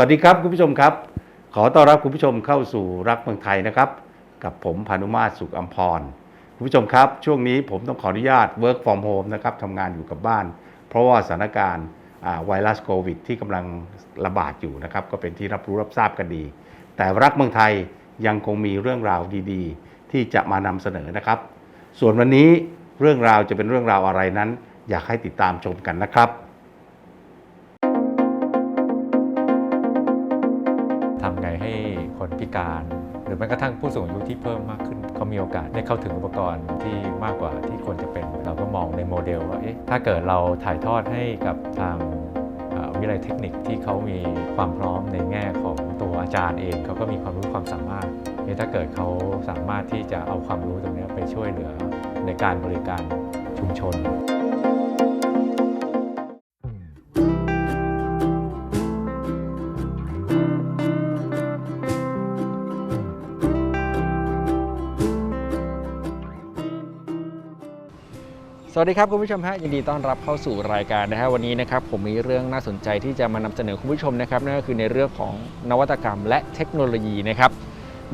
สวัสดีครับคุณผู้ชมครับ ขอต้อนรับคุณผู้ชมเข้าสู่รักเมืองไทยนะครับ กับผมพานุมาตรสุขอัมพรคุณผู้ชมครับช่วงนี้ผมต้องขออนุญาต work from home นะครับทำงานอยู่กับบ้าน เพราะว่าสถานการณ์ไวรัสโควิดที่กำลังระบาดอยู่นะครับ ก็เป็นที่รับรู้รับทราบกันดี แต่รักเมืองไทยยังคงมีเรื่องราวดีๆ ที่จะมานำเสนอนะครับ ส่วนวันนี้เรื่องราวจะเป็นเรื่องราวอะไรนั้น อยากให้ติดตามชมกันนะครับ ทำไงให้คนพิการ หรือแม้กระทั่งผู้สูงอายุที่เพิ่มมากขึ้นเขามีโอกาสได้เข้าถึงอุปกรณ์ที่มากกว่าที่ควรจะเป็น เราก็มองในโมเดลว่าเอ๊ะถ้าเกิดเราถ่ายทอดให้กับทางวิทยาลัยเทคนิคที่เขามีความพร้อมในแง่ของตัวอาจารย์เองเขาก็มีความรู้ความสามารถถ้าเกิดเขาสามารถที่จะเอาความรู้ตรงนี้ไปช่วยเหลือในการบริการชุมชน วัสดีครับคุณผู้ชมฮะยินดีต้อนรับเข้าสู่รายการนะฮะวันนี้นะครับผมมีเรื่องน่าสนใจที่จะมานำเสนอคุณผู้ชมนะครับนั่นก็คือในเรื่องของนวัตกรรมและเทคโนโลยีนะครับ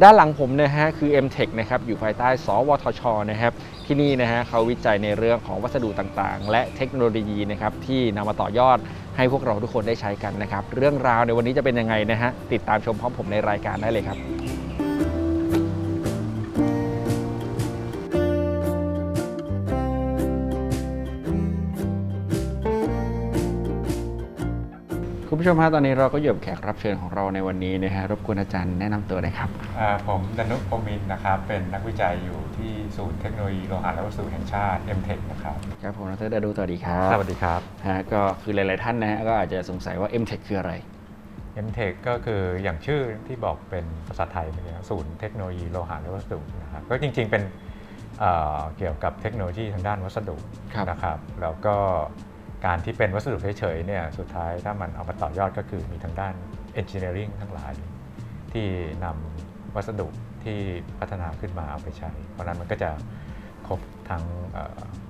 ด้านหลังผมนะฮะคือ MTech นะครับอยู่ภายใต้ สวทชนะครับที่นี่นะฮะเขาวิจัยในเรื่องของวัสดุต่างๆ และเทคโนโลยีนะครับที่นำมาต่อยอดให้พวกเราทุกคนได้ใช้กันนะครับเรื่องราวในวันนี้จะเป็นยังไงนะฮะติดตามชมพร้อมผมในรายการได้เลยครับ คุณผู้ชมฮะตอนนี้เราก็อยู่กับแขกรับเชิญของเราในวันนี้นะฮะรบกวนอาจารย์แนะนำตัวหน่อยครับ อ่าผมดนุพรหมมินทร์นะครับ เป็นนักวิจัยอยู่ที่ศูนย์เทคโนโลยีโลหะและวัสดุแห่งชาติ MTech นะครับ ครับผมดรดาดูสวัสดีครับสวัสดีครับ ฮะก็คือหลาย ๆ ท่านนะฮะก็อาจจะสงสัยว่า MTech คืออะไร MTech ก็คืออย่างชื่อที่บอกเป็นภาษาไทยเมื่อกี้ศูนย์เทคโนโลยีโลหะและวัสดุนะครับก็จริงๆเป็นเอ่อเกี่ยวกับเทคโนโลยีทางด้านวัสดุครับ นะครับ แล้วก็ การที่เป็นวัสดุเฉยๆเนี่ยสุดท้ายถ้ามันเอามาต่อยอดก็คือมีทางด้าน Engineering ทั้งหลาย ที่นำวัสดุที่พัฒนาขึ้นมาเอาไปใช้ เพราะฉะนั้นมันก็จะครบทั้ง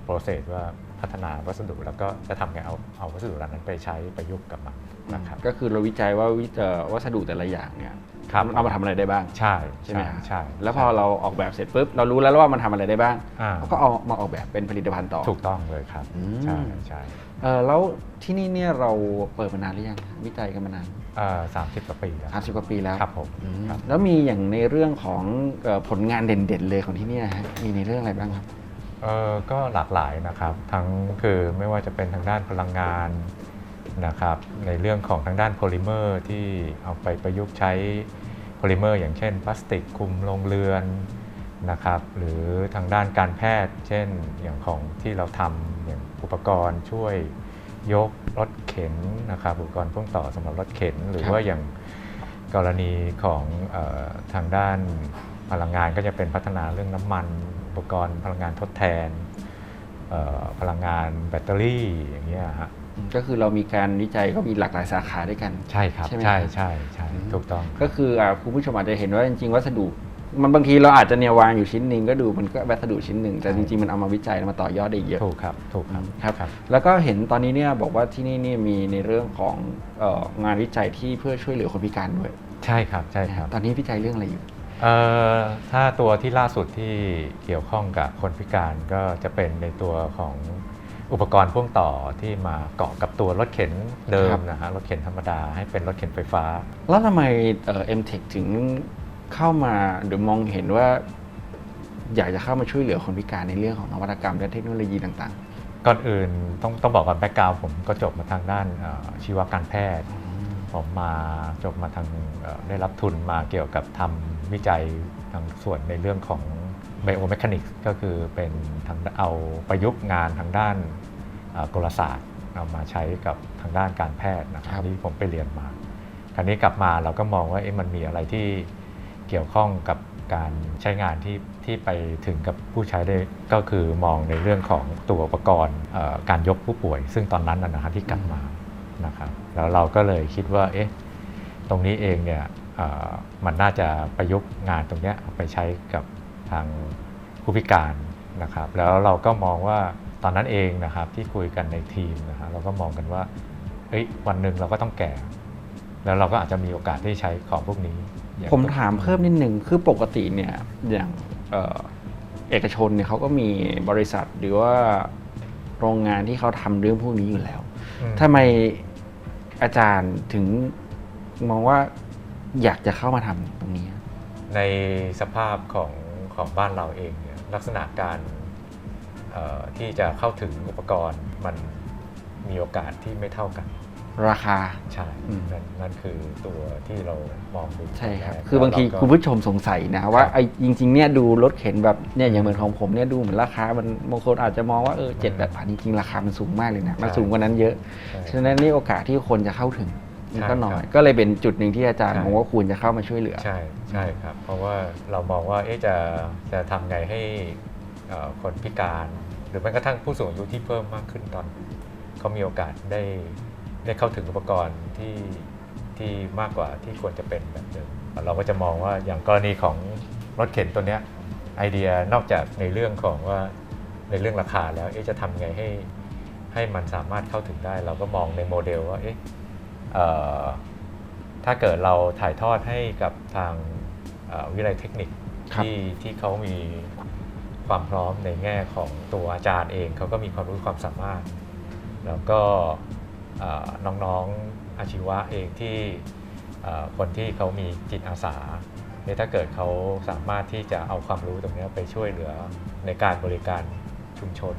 โปรเซสว่า พัฒนาวัสดุ แล้วก็จะทำไงเอาเอาวัสดุเหล่านั้นไปใช้ประยุกต์กับมันนะครับก็คือเราวิจัยว่าวิเอ่อวัสดุแต่ละอย่างเนี่ยครับมันเอามาทำอะไรได้บ้าง ใช่ใช่ไหมใช่ฮะใช่แล้วพอเราออกแบบเสร็จปุ๊บเรารู้แล้วว่ามันทำอะไรได้บ้างอ่าเราก็เอามาออกแบบเป็นผลิตภัณฑ์ต่อ ถูกต้องเลยครับอืม ใช่ใช่เออแล้วที่นี่เนี่ยเราเปิดมานานหรือยังวิจัยกันมานานสามสิบกว่าปีแล้วสามสิบกว่าปีแล้วครับผมอืมครับ แล้วมีอย่างในเรื่องของเอ่อผลงานเด่นๆเลยของที่เนี่ยฮะมีในเรื่องอะไรบ้างครับ เออก็หลากหลายนะครับ ทั้งคือไม่ว่าจะเป็นทางด้านพลังงานนะครับ ในเรื่องของทางด้านโพลิเมอร์ที่เอาไปประยุกต์ใช้โพลิเมอร์ อย่างเช่น พลาสติกคลุมโรงเรือนนะครับ หรือทางด้านการแพทย์ เช่นอย่างของที่เราทำอย่างอุปกรณ์ช่วยยกรถเข็นนะครับอุปกรณ์พ่วงต่อสำหรับรถเข็น หรือว่าอย่างกรณีของออทางด้านพลังงานก็จะเป็นพัฒนาเรื่องน้ำมัน ปกรณ์พลังงานทดแทนเอ่อพลังงานแบตเตอรี่อย่างเงี้ยฮะก็คือเรามีการวิจัยก็มีหลากหลายสาขาด้วยกัน ใช่ครับ ใช่ไหมใช่ครับใช่ใช่อืมถูกต้อง ก็คืออ่าคุณผู้ชมอาจจะเห็นว่าจริงๆวัสดุ มันบางทีเราอาจจะเนี่ยวางอยู่ชิ้นหนึ่งก็ดูมันก็วัสดุชิ้นหนึ่งแต่จริงๆมันเอามาวิจัยแล้วมาต่อยอดได้อีกเยอะถูกครับถูกครับครับครับ แล้วก็เห็นตอนนี้เนี่ยบอกว่าที่นี่เนี่ยมีในเรื่องของเอ่องานวิจัยที่เพื่อช่วยเหลือคนพิการด้วย ใช่ครับใช่ครับ ตอนนี้วิจัยเรื่องอะไรอยู่ เอ่อถ้าตัวที่ล่าสุดที่เกี่ยวข้องกับคนพิการก็จะเป็นในตัวของอุปกรณ์พ่วงต่อที่มาเกาะกับตัวรถเข็นเดิครัมบนะฮะรถเข็นธรรมดาให้เป็นรถเข็นไฟฟ้า แล้วทำไมเอ่อ็มเทคถึงเข้ามาหรือมองเห็นว่า อยากจะเข้ามาช่วยเหลือคนพิการในเรื่องของนวัตกรรมและเทคโนโลยีต่างก่อนอื่นต้องต้องบอกก่อนแบ็กกราวผมก็จบมาทางด้านเอ่อชีวการแพทย์ ผมมาจบมาทางเอ่อได้รับทุนมาเกี่ยวกับทำวิจัยทางส่วนในเรื่องของ biomechanics ก็คือเป็นทางเอาประยุกต์งานทางด้านเอ่อกลศาสตร์เอามาใช้กับทางด้านการแพทย์นะครับที่ผมไปเรียนมา คราวนี้กลับมาเราก็มองว่าเอ๊ะมันมีอะไรที่เกี่ยวข้องกับการใช้งานที่ที่ไปถึงกับผู้ใช้ได้ก็คือมองในเรื่องของตัวอุปกรณ์เอ่อการยกผู้ป่วย ซึ่งตอนนั้นนะนะครับที่กลับมา นะครับแล้วเราก็เลยคิดว่าเอ๊ะตรงนี้เองเนี่ยมันน่าจะประยุกต์งานตรงเนี้ยไปใช้กับทางผู้พิการนะครับ แล้วเราก็มองว่าตอนนั้นเองนะครับที่คุยกันในทีมนะฮะเราก็มองกันว่าเอ้ยวันหนึ่งเราก็ต้องแก่ แล้วเราก็อาจจะมีโอกาสที่ใช้ของพวกนี้ ผมถามเพิ่มนิดหนึ่งคือปกติเนี่ยอย่างเออเอกชนเนี่ยเขาก็มีบริษัทหรือว่าโรงงานที่เขาทำเรื่องพวกนี้อยู่แล้ว ทำไมอาจารย์ถึงมองว่าอยากจะเข้ามาทำตรงนี้ ในสภาพของของบ้านเราเองเนี่ยลักษณะการเอ่อที่จะเข้าถึงอุปกรณ์มันมีโอกาสที่ไม่เท่ากัน ราคา ใช่อืม นั่นนั่นคือตัวที่เรามองดูใช่ครับตนแรกคือบางทีแล้วเรก็ คุณผู้ชมสงสัยนะว่าครับไอ้จริงๆเนี่ยดูรถเข็นแบบเนี่ยอย่างเหมือนของผมเนี่ยดูเหมือนราคา มันบางคนอาจจะมองว่าเออเจ็ดแปดพันจริงๆราคามันสูงมากเลยนะมันใช่ สูงกว่านั้นเยอะใช่ฉะนั้นนี่โอกาสที่คนจะเข้าถึงมันก็ใช่น้อยครับก็เลยเป็นจุดหนึ่งที่อาจารย์ใช่ มองว่าควรจะเข้ามาช่วยเหลือ ใช่ใช่ครับ เพราะว่าเรามองว่าเอ๊ะจะจะทำไงให้เอ่อคนพิการ หรือแม้กระทั่งผู้สูงอายุที่เพิ่มมากขึ้นตอนเขามีโอกาสได้ ได้เข้าถึงอุปกรณ์ที่ที่มากกว่าที่ควรจะเป็นแบบเดิมเราก็จะมองว่าอย่างกรณีของรถเข็นตัวเนี้ยไอเดียนอกจากในเรื่องของว่าในเรื่องราคาแล้วเอ๊ะจะทำไงให้ให้มันสามารถเข้าถึงได้ เราก็มองในโมเดลว่าเอ๊ะเอ่อถ้าเกิดเราถ่ายทอดให้กับทางเอ่อวิทยาลัยเทคนิคครับที่ที่เขามีความพร้อมในแง่ของตัวอาจารย์เองเขาก็มีความรู้ความสามารถ แล้วก็เอ่อ น้องๆอาชีวะเองที่คนที่เขามีจิตอาสาเนี่ยถ้าเกิดเขาสามารถที่จะเอาความรู้ตรงนี้ไปช่วยเหลือในการบริการชุมชน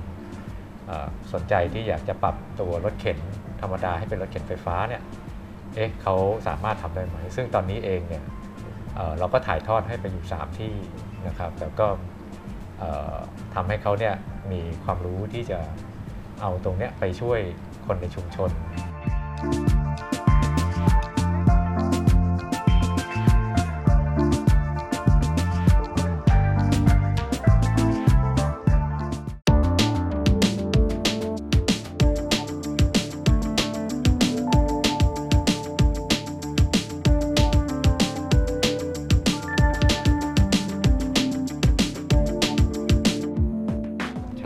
สนใจที่อยากจะปรับตัวรถเข็นธรรมดาให้เป็นรถเข็นไฟฟ้าเนี่ยเอ๊ะเขาสามารถทำได้ไหม ซึ่งตอนนี้เองเนี่ยเเราก็ถ่ายทอดให้ไปอยู่ 3 ที่นะครับ แล้วก็เอ่อทำให้เขาเนี่ยมีความรู้ที่จะ เอาตรงนี้ไปช่วยคนในชุมชน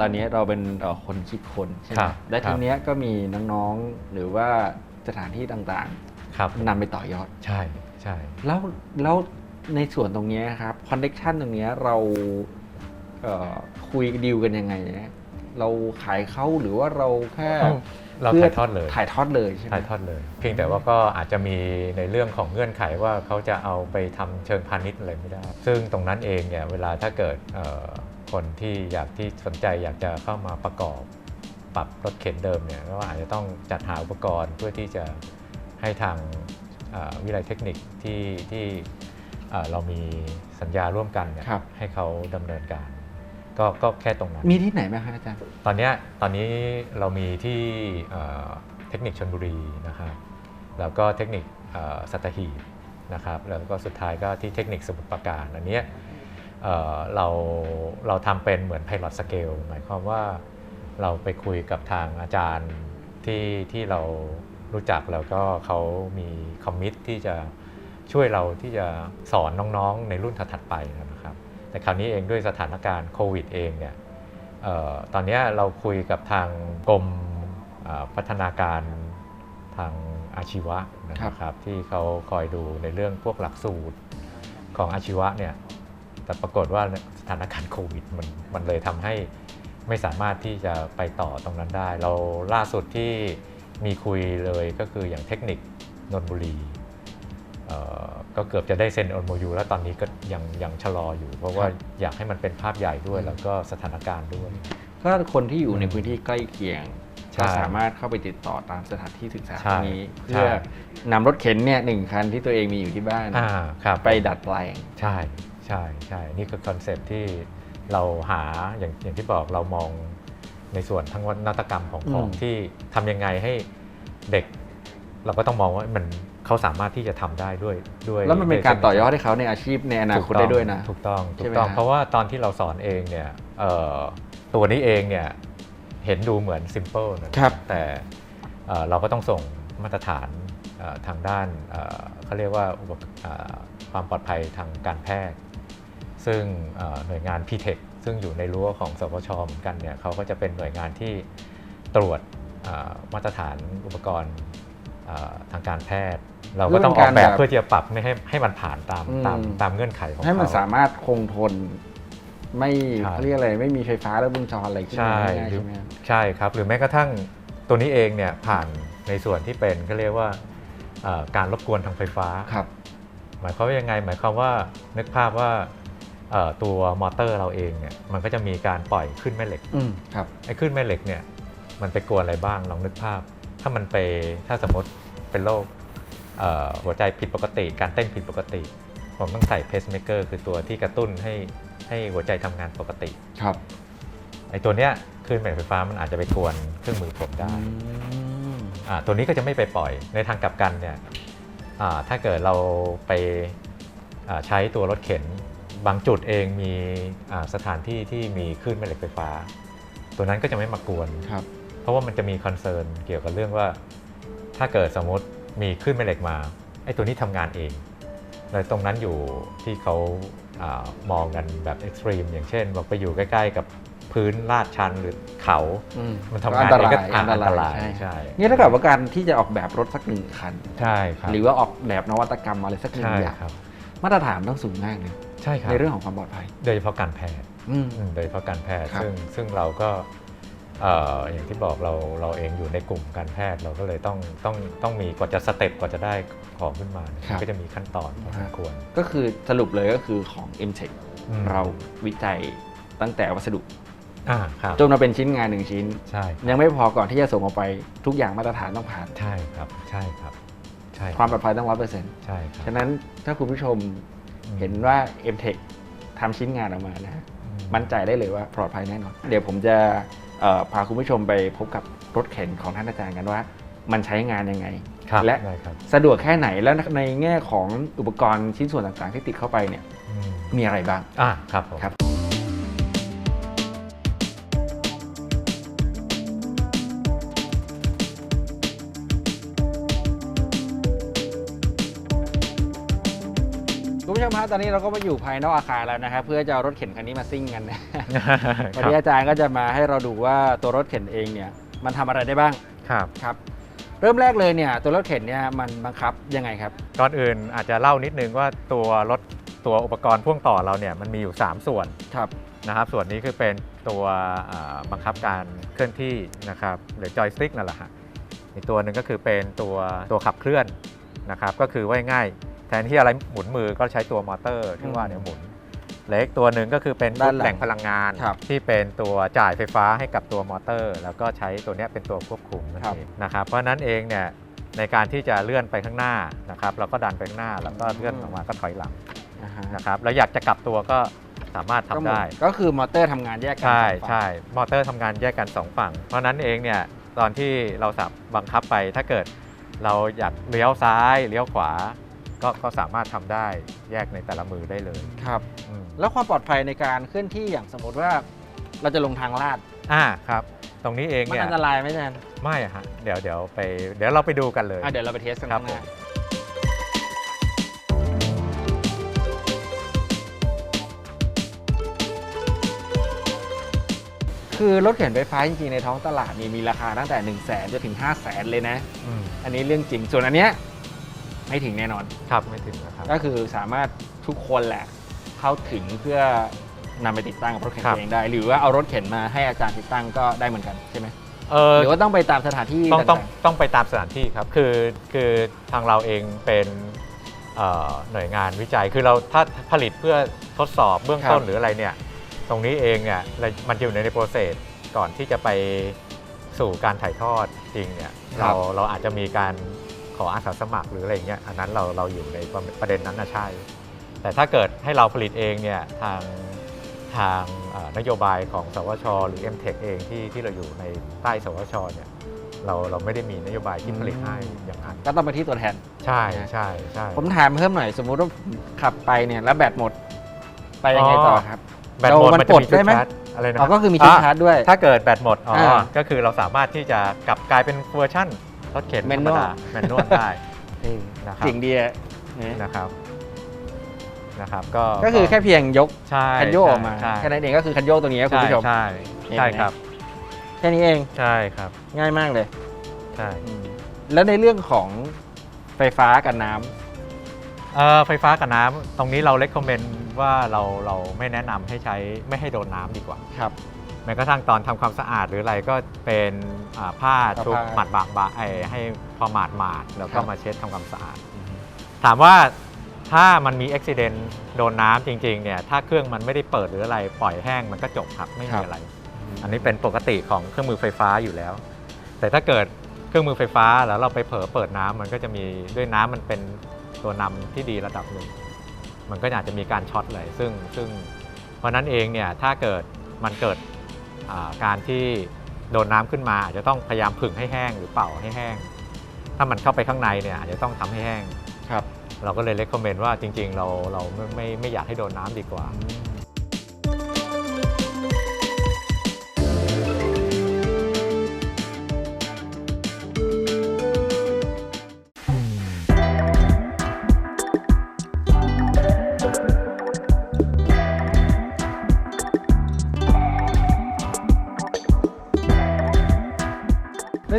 อนนี้เราเป็นเอ่อคนคิดคนใช่ไหคมรับและครัทีบเนี้ยก็มีน้องๆหรือว่าสถานที่ต่างครับๆนำไปต่อยอดใช่ใช่แล้วแล้วในส่วนตรงเนี้ยครับคอนเน c t ชันตรงเนี้ยเราเอ่อคุยดีลกันยังไงนะเราขายเขาหรือว่าเราแค่เราพื่ถ่ายทอดเลย ถ่ายทอดเลยใช่ไหมถ่ายทอดเลย เพียงแต่ว่าก็อาจจะมีในเรื่องของเงื่อนไขว่าเขาจะเอาไปทำเชิงพาณิชย์อะไรไม่ได้ ซึ่งตรงนั้นเองเนี่ยเวลาถ้าเกิดเอ่อ คนที่อยากที่สนใจอยากจะเข้ามาประกอบปรับรถเข็นเดิมเนี่ยก็อาจจะต้องจัดหาอุปกรณ์เพื่อที่จะให้ทางเอ่อวิทยาลัยเทคนิคที่ที่เอ่อเรามีสัญญาร่วมกันเนี่ยครับให้เขาดำเนินการก็ก็แค่ตรงนั้น มีที่ไหนไหมครับอาจารย์ ตอนเนี้ยตอนนี้เรามีที่เอ่อเทคนิคชนบุรีนะครับแล้วก็เทคนิคเอ่อสัตหีบนะครับแล้วก็สุดท้ายก็ที่เทคนิคสมุทรปราการอันเนี้ย เอ่อเราเราทำเป็นเหมือน pilot scale หมายความว่าเราไปคุยกับทางอาจารย์ที่ที่เรารู้จักแล้วก็เขามีคอมมิตที่จะช่วยเราที่จะสอนน้องๆในรุ่นถัดๆไปนะครับ แต่คราวนี้เองด้วยสถานการณ์โควิดเองเนี่ยเอ่อตอนเนี้ยเราคุยกับทางกรมเอ่อพัฒนาการทางอาชีวะนะครับที่เขาคอยดูในเรื่องพวกหลักสูตรของอาชีวะเนี่ย แต่ปรากฏว่าสถานการณ์โควิดมันมันเลยทำให้ไม่สามารถที่จะไปต่อตรงนั้นได้ เราล่าสุดที่มีคุยเลยก็คืออย่างเทคนิคนนทบุรีเอ่อก็เกือบจะได้เซ็นอ m o u แล้วตอนนี้ก็ยังยังชะลออยู่ เพราะว่าอยากให้มันเป็นภาพใหญ่ด้วย แล้วก็สถานการณ์ด้วยก็คนที่อยู่ในพื้นที่ใกล้เคียงใช่ก็สามารถเข้าไปติดต่อตามสถานที่ศึกษาใช่ตรงนี้ใช่เพื่อนำรถเข็นเนี่ยหนึ่งคันที่ตัวเองมีอยู่ที่บ้านอ่าครับไปดัดแปลงใช่ ใช่ใช่นี่คือคอนเซปต์ที่เราหาอย่างอย่างที่บอกเรามองในส่วนทั้งวัฒนกรรมของของอืมที่ทำยังไงให้เด็ก เราก็ต้องมองว่ามันเขาสามารถที่จะทำได้ด้วยด้วย แล้วมันเป็นการต่อยอดให้เขาในอาชีพในอนาคตได้ด้วยนะ ถูกต้องถูใช่กไหมต้องฮะเพราะว่าตอนที่เราสอนเองเนี่ยเอ่อตัวนี้เองเนี่ยเห็นดูเหมือนซิมเ l ิลนะครับแต่เอ่อเราก็ต้องส่งมาตรฐานเอ่อทางด้านเอ่อเขาเรียกว่าอุปกเอ่อความปลอดภัยทางการแพทย์ ซึ่งเอ่อหน่วยงาน p t e c h ซึ่งอยู่ในรั้วของสปชเหมือนกันเนี่ยเขาก็จะเป็นหน่วยงานที่ตรวจเอ่อมาตรฐานอุปกรณ์เอ่อทางการแพทย์ เราก็ต้องออกแบบเพื่อที่จะปรับไม่ให้ให้มันผ่านตามตามตามเงื่อนไขของให้มันเขาสามารถคงทนไม่ใช่เขาเรียกอะไรไม่มีไฟฟ้าและวงจรอะไรขึ้นใช่มาง่ายๆหรือใช่ไหมครับใช่ครับ หรือแม้กระทั่งตัวนี้เองเนี่ยผ่านในส่วนที่เป็นก็เรียกว่าเอ่อการรบกวนทางไฟฟ้าครับ หมายความว่ายังไง หมายความว่านึกภาพว่าเอ่อ ตัวมอเตอร์เราเองเนี่ยมันก็จะมีการปล่อยขึ้นแม่เหล็กอืมครับไอ้ขึ้นแม่เหล็กเนี่ยมันไปกวนอะไรบ้างลองนึกภาพ ถ้ามันไปถ้าสมมติเป็นโรคเอ่อหัวใจผิดปกติ การเต้นผิดปกติ ผมต้องใส่เพสเมเกอร์คือตัวที่กระตุ้นให้ให้หัวใจทำงานปกติครับไอ้ตัวเนี้ยคลื่นแม่เหล็กไฟฟ้ามันอาจจะไปกวนเครื่องมือผมได้อ่าตัวนี้ก็จะไม่ไปปล่อยในทางกลับกันเนี่ยอ่าถ้าเกิดเราไปอ่าใช้ตัวรถเข็น บางจุดเองมีอ่าสถานที่ที่มีคลื่นแม่เหล็กไฟฟ้า ตัวนั้นก็จะไม่มากวนครับเพราะว่ามันจะมีคอนเซิร์นเกี่ยวกับเรื่องว่า ถ้าเกิดสมมติมีคลื่นแม่เหล็กมาไอ้ตัวนี้ทำงานเองแล้วตรงนั้นอยู่ที่เขาอามองกันแบบเอ็กซ์ตรีมอย่างเช่นบอกไปอยู่ใกล้ ๆ กับพื้นลาดชันหรือเขาอืมันทำงานอันตเองรายก็อะอันตรายอันตรายใช่ใช่นี่เท่ากับว่าการที่จะออกแบบรถสักหนึ่งคัน ใช่ครับหรือว่าออกแบบนวัตกรรมอะไรสักหนึ่งใช่อย่างครับมาตรฐานต้องสูงมากเลย ใช่ครับในเรื่องของความปลอดภัย โดยเฉพาะการแพทย์อืมอืมโดยเฉพาะการแพทย์ครับซึ่งซึ่งเราก็เอ่ออย่างที่บอกเราเราเองอยู่ในกลุ่มการแพทย์เราก็เลยต้องต้องต้องมีกว่าจะสเต็ปกว่าจะได้ของขึ้นมาเนี่ยมันก็จะมีขั้นตอนพอสมควร ก็คือสรุปเลยก็คือของ m t e c h อืมเราวิจัยตั้งแต่วัสดุอ่าครับจนมาเป็นชิ้นงานหนึ่งชิ้นใช่ยังไม่พอก่อนที่จะส่งออกไปทุกอย่างมาตรฐานต้องผ่านใช่ครับใช่ครับใช่ความปลอดภัยต้องร้อยเปอร์เซ็นต์ใช่ครับฉะนั้นถ้าคุณผู้ชมอืม เห็นว่า m t e c h ทำชิ้นงานออกมานะฮะอืมั่นใจได้เลยว่าปลอดภัยแน่นอน เดี๋ยวผมจะเอ่อพาคุณผู้ชมไปพบกับรถเข็นของท่านอาจารย์กันว่า มันใช้งานยังไงครับและได้ครับสะดวกแค่ไหนแล้วในแง่ของอุปกรณ์ชิ้นส่วนต่างๆ ที่ติดเข้าไปเนี่ยอืมมีอะไรบ้างอ่าครับผมครับ มฮะตอนนี้เราก็มาอยู่ภายนอกอาคารแล้วนะครับเพื่อจะเอารถเข็นคันนี้มาซิ่งกันนะวันนี้อาจารย์ก็จะมาให้เราดูว่าตัวรถเข็นเองเนี่ยมันทำอะไรได้บ้างครับครับ เริ่มแรกเลยเนี่ยตัวรถเข็นเนี่ยมันบังคับยังไงครับก่อนอื่นอาจจะเล่านิดนึงว่าตัวรถตัวอุปกรณ์พ่วงต่อเราเนี่ยมันมีอยู่ 3 ส่วนครับนะครับ ส่วนนี้คือเป็นตัวอ่าบังคับการเคลื่อนที่นะครับหรือจอยสติ๊กนั่นแหละฮะอีกตัวหนึ่งก็คือเป็นตัวตัวขับเคลื่อนนะครับก็คือว่าง่ายๆ แทนที่อะไรหมุนมือก็ใช้ตัวมอเตอร์ที่ว่าเนี่ยหมุนเล็กตัวหนึ่งก็คือเป็นด้านหลังแหล่งพลังงานครับที่เป็นตัวจ่ายไฟฟ้าให้กับตัวมอเตอร์ แล้วก็ใช้ตัวเนี้ยเป็นตัวควบคุมนั่นครับเองนะครับเพราะฉะนั้นเองเนี่ยในการที่จะเลื่อนไปข้างหน้านะครับเราก็ดันไปข้างหน้าแล้วก็เลื่อนออกมาก็ถอยหลังนะฮะนะครับแล้วอยากจะกลับตัวก็สามารถทำก็หมุนได้ ก็คือมอเตอร์ทำงานแยกกัใช่สองฝั่งใช่มอเตอร์ทำงานแยกกัน 2 ฝั่ง เพราะฉะนั้นเองเนี่ยตอนที่เราสับบังคับไปถ้าเกิดเราอยากเลี้ยวซ้ายเลี้ยวขวา ก็ก็สามารถทำได้แยกในแต่ละมือได้เลยครับอืมแล้วความปลอดภัยในการเคลื่อนที่อย่างสมมติว่าเราจะลงทางลาดอ่าครับ ตรงนี้เองมันเนี่ยอันตรายไหมอาจารย์ไม่อะฮะเดี๋ยวเดี๋ยวไปเดี๋ยวเราไปดูกันเลย อะเดี๋ยวเราไปเทสกันครับข้างหน้าผมคือรถเข็นไฟฟ้าจริงๆในท้องตลาดนี่มีราคาตั้งแต่ 1 0 0 0 0แสนจนถึง 5 0 0แสนเลยนะ อืมอันนี้เรื่องจริง ส่วนอันเนี้ย ไม่ถึงแน่นอน ครับไม่ถึงนะครับ ก็คือสามารถทุกคนแหละเข้าถึงเพื่อนำไปติดตั้งกับรถเข็นครับเองได้ หรือว่าเอารถเข็นมาให้อาจารย์ติดตั้งก็ได้เหมือนกันใช่ไหมเออ หรือว่าต้องไปตามสถานที่ต้องต้องต่างต้องไปตามสถานที่ครับ คือคือทางเราเองเป็นเอ่อหน่วยงานวิจัย คือเราถ้าผลิตเพื่อทดสอบเบื้องต้นหรืออะไรเนี่ย ตรงนี้เองเนี่ยมันจะอยู่ในโปรเซสก่อนที่จะไปสู่การถ่ายทอดจริงเนี่ย เราเราอาจจะมีการ ขออาสาสมัครหรืออะไรเงี้ยอันนั้นเราเราอยู่ในประเด็นนั้นนะใช่ แต่ถ้าเกิดให้เราผลิตเองเนี่ยทางทางเอ่อนโยบายของสวช หรือ m t e c h เองที่ที่เราอยู่ในใต้สวชเนี่ยเราเราไม่ได้มีนโยบายที่ผลิตให้อย่างนั้นๆก็ต้องไปที่ตัวแทน ใช่ใช่ใช่ผมถามเพิ่มหน่อยสมมุติว่าผมขับไปเนี่ยแล้วแบตหมด ไปยังไงต่อครับแบตหมดเรามันมันจะมีปลดได้ชุดไหมชาร์จอะไรนะอ๋อก็คือมีชุดชาร์จด้วย ถ้าเกิดแบตหมดอ๋ออ่าก็คือเราสามารถที่จะกลับกลายเป็นเวอร์ชั่น รถเข็นธรรม Manual ดาแมนนวลได้นะครับสิ่งดีอะเนี่ยนะครับนะครับก็ก็คือแค่เพียงยกใช่คันโยกออกมาใช่แค่นั้นเองก็คือคันโยกตัวนี้ครับคุณใช่ผู้ชมใช่เห็นไหมใช่ครับแค่นี้เองใช่ครับ ง่ายมากเลยใช่อืมแล้วในเรื่องของไฟฟ้ากับน้ำเอ่อไฟฟ้ากับน้ำตรงนี้เราเล c ก m เมนว่าเราเราไม่แนะนำให้ใช้ไม่ให้โดนน้ำดีกว่าครับแม้กระทั่งตอนทำความสะอาดหรืออะไรก็เป็นอ่าผ้าชุบผ้าหมัดบางบาไอให้พอหมาดหมาดๆแล้วคก็รับมาเช็ดทำความสะอาด ถามว่าถ้ามันมีอุบิเหตุโดนน้ำจริงๆเนี่ยถ้าเครื่องมันไม่ได้เปิดหรืออะไรปล่อยแห้งมันก็จบครับไม่ครัมีบอะไร อันนี้เป็นปกติของเครื่องมือไฟฟ้าอยู่แล้ว แต่ถ้าเกิดเครื่องมือไฟฟ้าแล้วเราไปเผลอเปิดน้ำมันก็จะมีด้วยน้ำมันเป็นตัวนำที่ดีระดับหนึ่ง มันก็อาจจะมีการช็อตเลยซึ่งซึ่งเพราะนั้นเองเนี่ยถ้าเกิดมันเกิดอ่า การที่โดนน้ำขึ้นมาอาจจะต้องพยายามผึ่งให้แห้งหรือเป่าให้แห้ง ถ้ามันเข้าไปข้างในเนี่ยอาจจะต้องทำให้แห้งครับ เราก็เลยเล c ก m เมนว่าจริง ๆ เราเราไม่ไม่ไม่อยากให้โดนน้ำดีกว่า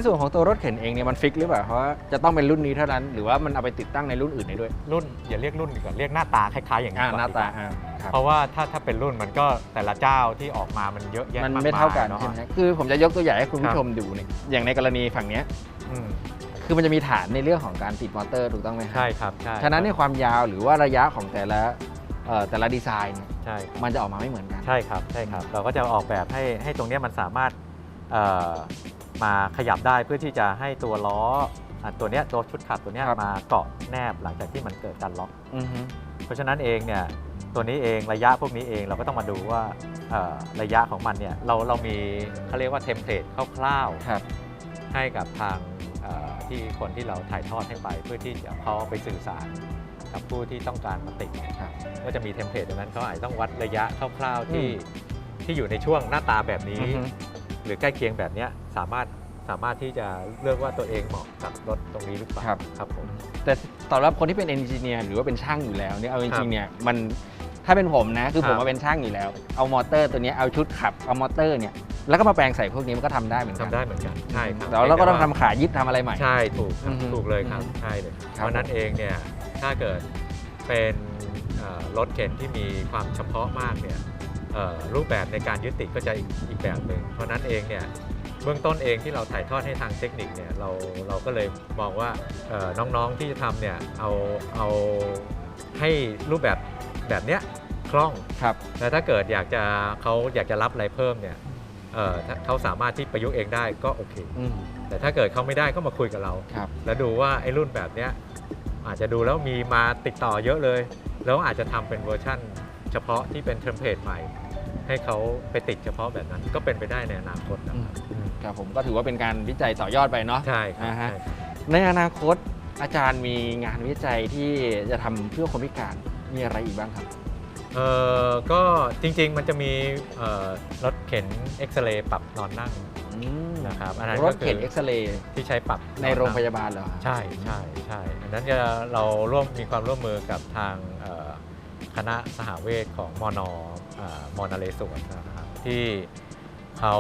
ส่วนของตัวรถเข็นเองเนี่ยมันฟิกหรือเปล่าเพราะว่าจะต้องเป็นรุ่นนี้เท่านั้น หรือว่ามันเอาไปติดตั้งในรุ่นอื่นได้ด้วย รุ่นอย่าเรียกรุ่นดีกว่าเรียกหน้าตาคล้ายๆอย่างนี้อ่าก่อหน้าดีกตาว่อ่าครับเพราะว่าถ้าถ้าเป็นรุ่นมันก็แต่ละเจ้าที่ออกมามันเยอะแยะมันมากไม่เท่ากันยอะใช่ไหมคือผมจะยกตัวอย่างให้คุณครัผู้บชมดูเนี่ยอย่างในกรณีฝั่งเนี้ยอืมคือมันจะมีฐานในเรื่องของการติดมอเตอร์ถูกต้องไหมครับใช่ครับใช่ฉะนั้นในยความยาวหรือว่าระยะของแต่ละเอ่อแต่ละดีไซน์เนี่ยใช่ครับมันจะออกมาไม่เหมือนกัน ใช่ครับใช่ครับ เราก็จะออกแบบให้ให้ตรงเนี้ยมันสามารถเอ่อ มาขยับได้เพื่อที่จะให้ตัวล้ออะตัวเนี้ยตัวชุดขับตัวเนี้ยครับมาเกาะแนบหลังจากที่มันเกิดการล็อกอือฮึเพราะฉะนั้นเองเนี่ยตัวนี้เองระยะพวกนี้เองเราก็ต้องมาดูว่าเอ่อระยะของมันเนี่ยเราเรามีเขาเรียกว่าเทมเพลตคร่าวๆครับให้กับทางเอ่อที่คนที่เราถ่ายทอดให้ไป เพื่อที่จะเขาเอาไปสื่อสารกับผู้ที่ต้องการมาติดครับก็จะมีเทมเพลตตรงนั้นเขาอาจจะต้องวัดระยะคร่าวๆที่ที่อยู่ในช่วงหน้าตาแบบนี้อือฮึ หรือใกล้เคียงแบบเนี้ยสามารถสามารถที่จะเลือกว่าตัวเองเหมาะกับรถตรงนี้หรือเปล่าครับครับผมแต่สำหรับคนที่เป็นเอนจิเนียร์หรือว่าเป็นช่างอยู่แล้วเนี่ยเอาจครัริงบๆเนี่ยมันถ้าเป็นผมนะคือผมครับมาเป็นช่างอยู่แล้ว เอามอเตอร์ตัวเนี้ยเอาชุดขับเอามอเตอร์เนี่ยแล้วก็มาแปลงใส่พวกนี้มันก็ทำได้เหมือนกันทำได้เหมือนกันใช่ครับแล้วเราก็ต้องพียทำขายึดทำอะไรใหม่ใช่ถูกครับอือฮึถูกเลยครับอือฮึใช่เลยครับเพราะฉะนั้นเองเนี่ยถ้าเกิดเป็นเอ่อรถเข็นที่มีความเฉพาะมากเนี่ยเอ่อ รูปแบบในการยึดติดก็จะอีกอีกแบบหนึ่งเพราะฉะนั้นเองเนี่ยเบื้องต้นเองที่เราถ่ายทอดให้ทางเทคนิคเนี่ยเราเราก็เลยมองว่าเอ่อน้องๆที่จะทำเนี่ยเอาเอาให้รูปแบบแบบเนี้ยคล่องครับแต่ถ้าเกิดอยากจะเขาอยากจะรับอะไรเพิ่มเนี่ยเอ่อถ้าเขาสามารถที่ประยุกต์เองได้ก็โอเคอืมแต่ถ้าเกิดเขาไม่ได้ก็มาคุยกับเราครับแล้วดูว่าไอ้รุ่นแบบเนี้ยอาจจะดูแล้วมีมาติดต่อเยอะเลย แล้วอาจจะทำเป็นเวอร์ชั่น เฉพาะที่เป็นเทมเพลตใหม่ ให้เขาไปติดเฉพาะแบบนั้นก็เป็นไปได้ในอนาคตนะครับอืมครับผมก็ถือว่าเป็นการวิจัยต่อยอดไปเนาะใช่ครับอ่าฮะใช่ครับในอนาคตอาจารย์มีงานวิจัยที่จะทำเพื่อคนพิการมีอะไรอีกบ้างครับ เอ่อก็จริงๆมันจะมีเอ่อรถเข็นเอ็กซเรย์ปรับนอนนั่งอืมนะครับอันนั้นรก็ถคืเข็นอเอ็กซเรย์ที่ใช้ปรับในโรงพยาบาลเหรอครับ ใช่ใช่ใช่อันนั้นจะเราร่วมมีความร่วมมือกับทางเอ่อ คณะสหเวชของมอนอมอนเลสวนนะครับที่เขา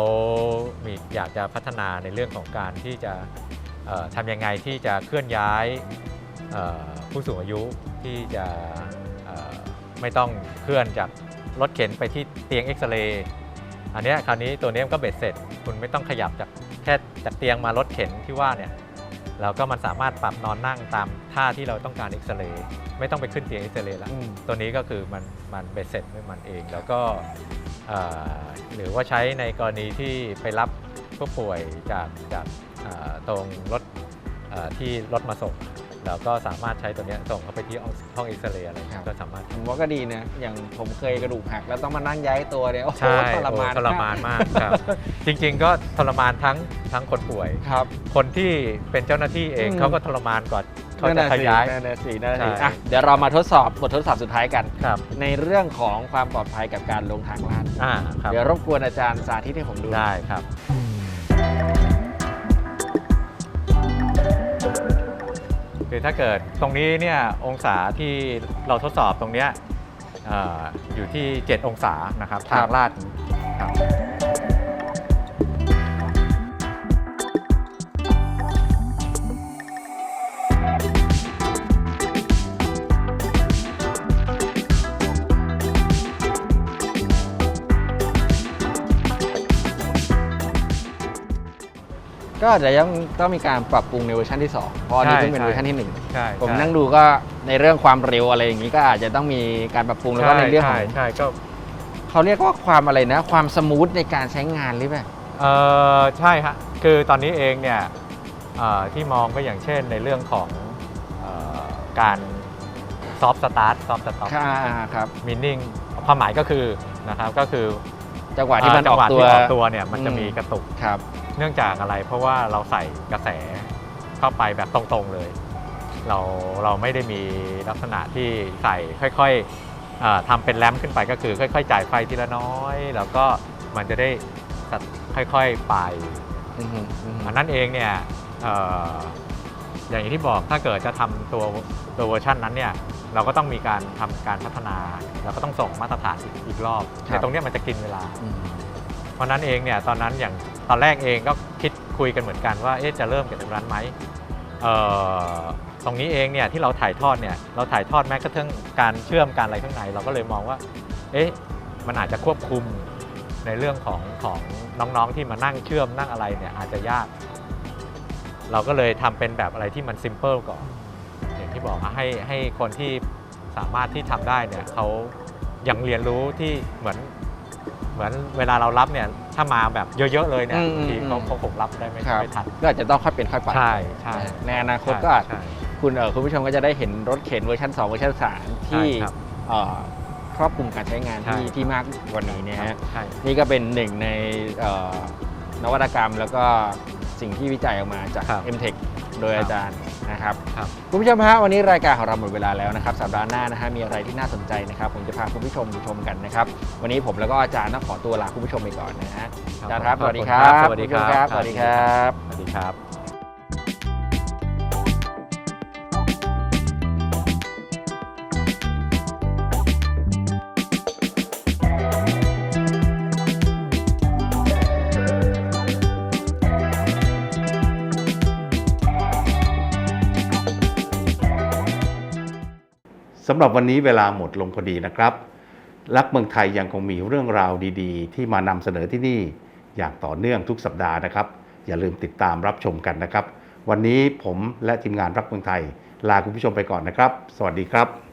มีอยากจะพัฒนาในเรื่องของการที่จะทำยังไงที่จะเคลื่อนย้ายผู้สูงอายุที่จะไม่ต้องเคลื่อนจากรถเข็นไปที่เตียงเอ็กซเรย์อันนี้คราวนี้ตัวนี้ก็เบ็ดเสร็จ คุณไม่ต้องขยับจากแค่จากเตียงมารถเข็นที่ว่าเนี่ย แล้วก็มันสามารถปรับนอนนั่งตามท่าที่เราต้องการเอ็กซเรย์ไม่ต้องไปขึ้นเตียงเอ็กซเรย์แล้วอืม ตัวนี้ก็คือมันมันเบ็ดเสร็จด้วยมันเอง แล้วก็เอ่อหรือว่าใช้ในกรณีที่ไปรับผู้ป่วยจากจากเอ่อตรงรถเอ่อที่รถมาส่ง เราก็สามารถใช้ตัวเนี้ยส่งเข้าไปที่ห้องห้องเอ็กซเรย์อะไรครับก็สามารถผมว่าก็ดีนะ อย่างผมเคยกระดูกหักแล้วต้องมานั่งย้ายตัวเนี่ยโอ้โหใช่ทรมานโอ้ทรมานมากครับ จริงๆก็ทรมานทั้งทั้งคนป่วยครับ คนที่เป็นเจ้าหน้าที่เองอืมเขาก็ทรมานกว่าเขานั่นจะน่ะขสิยายนั่นน่ะสินั่นน่ะสิใช่อะเดี๋ยวเรามาทดสอบบททดสอบสุดท้ายกันครับในเรื่องของความปลอดภัยกับการลงทางลาดอ่าครับเดี๋ยวรบกวนอาจารย์สาธิตให้ผมดูได้ครับ คือถ้าเกิดตรงนี้เนี่ยองศาที่เราทดสอบตรงเนี้ยเอออยู่ที่ 7 องศานะครับทางลาดครับ ก็อาจจะยังต้องมีการปรับปรุงในเวอร์ชันที่ 2 เพราะอันนี้ใช่เพิ่งเป็นใช่เวอร์ชันที่ใช่1ผมใช่นั่งดูก็ในเรื่องความเร็วอะไรอย่างนี้ก็อาจจะต้องมีการปรับปรุงแล้วก็ในเรื่องของใช่ใช่ก็เขาเรียกว่าความอะไรนะ ความสมูทในการใช้งานหรือเปล่าเออใช่ฮะคือตอนนี้เองเนี่ยเอ่อที่มองก็อย่างเช่นในเรื่องของเออการซอฟต์สตาร์ทซอฟต์สต็อปค่ะครับมินนิ่งความหมายก็คือนะครับก็คือจังหวะที่มันเจัองอกหวะตัวที่ออกตัวเนี่ยมันจะอืมมีกระตุกครับ เนื่องจากอะไรเพราะว่าเราใส่กระแสเข้าไปแบบตรงๆเลย เราเราไม่ได้มีลักษณะที่ใส่ค่อยๆเอ่อทำเป็นแรมป์ขึ้นไปก็คือค่อย ๆ จ่ายไฟทีละน้อย แล้วก็มันจะได้ค่อยๆไปอือฮึอือฮึอันนั้นเองเนี่ยเอ่ออย่างที่บอกถ้าเกิดจะทำตัวตัวเวอร์ชันนั้นเนี่ยเราก็ต้องมีการทำการพัฒนา แล้วก็ต้องส่งมาตรฐานอีกอีกรอบแต่ตรงเนี้ยมันจะกินเวลาอืมเพราะนั้นเองเนี่ยตอนนั้นอย่าง ตอนแรกเองก็คิดคุยกันเหมือนกันว่าจะเริ่มจากตรงนั้นไหมตรงนี้เองเนี่ยที่เราถ่ายทอดเนี่ยเราถ่ายทอดแม้กระทั่งการเชื่อมการอะไรข้างใน เราก็เลยมองว่าเอ๊ะมันอาจจะควบคุมในเรื่องของของน้องๆที่มานั่งเชื่อมนั่งอะไรเนี่ยอาจจะยาก เราก็เลยทำเป็นแบบอะไรที่มันซิมเ l ิลก่อนอย่างที่บอกให้ให้คนที่สามารถที่ทำได้เนี่ยเขายังเรียนรู้ที่เหมือนเหมือนเวลาเรารับเนี่ย ถ้ามาแบบเยอะๆเลยเนี่ยอืมบางทีอืมเขาเขาคงรับได้ไม่ครับไม่ทันก็อาจจะต้องค่อยเป็นค่อยไปใช่ใช่ในอนาคตก็อาจ ใช่ คุณเออคุณผู้ชมก็จะได้เห็นรถเข็นเวอร์ชัน2เวอร์ชัน3ที่ใช่ครับเอ่อครอบคลุมการใช้งานที่ใช่ที่มากกว่านี้เนี่ยฮะใช่ นี่ก็เป็นหนึ่งในเอ่อนวัตกรรมแล้วก็สิ่งที่วิจัยออกมาจาก ครับ MTech โดยครับอาจารย์ นะครับครับคุณผู้ชมฮะวันนี้รายการของเราหมดเวลาแล้วนะครับสัปดาห์หน้านะฮะมีอะไรที่น่าสนใจนะครับผมจะพาคุณผู้ชมไปชมกันนะครับวันนี้ผมแล้วก็อาจารย์ต้องขอตัวลาคุณผู้ชมไปก่อนนะฮะอาจารย์ครับสวัสดีครับสวัสดีครับสวัสดีครับสวัสดีครับ สำหรับวันนี้เวลาหมดลงพอดีนะครับ รักเมืองไทยยังคงมีเรื่องราวดีๆ ที่มานำเสนอที่นี่อย่างต่อเนื่องทุกสัปดาห์นะครับ อย่าลืมติดตามรับชมกันนะครับ วันนี้ผมและทีมงานรักเมืองไทย ลาคุณผู้ชมไปก่อนนะครับ สวัสดีครับ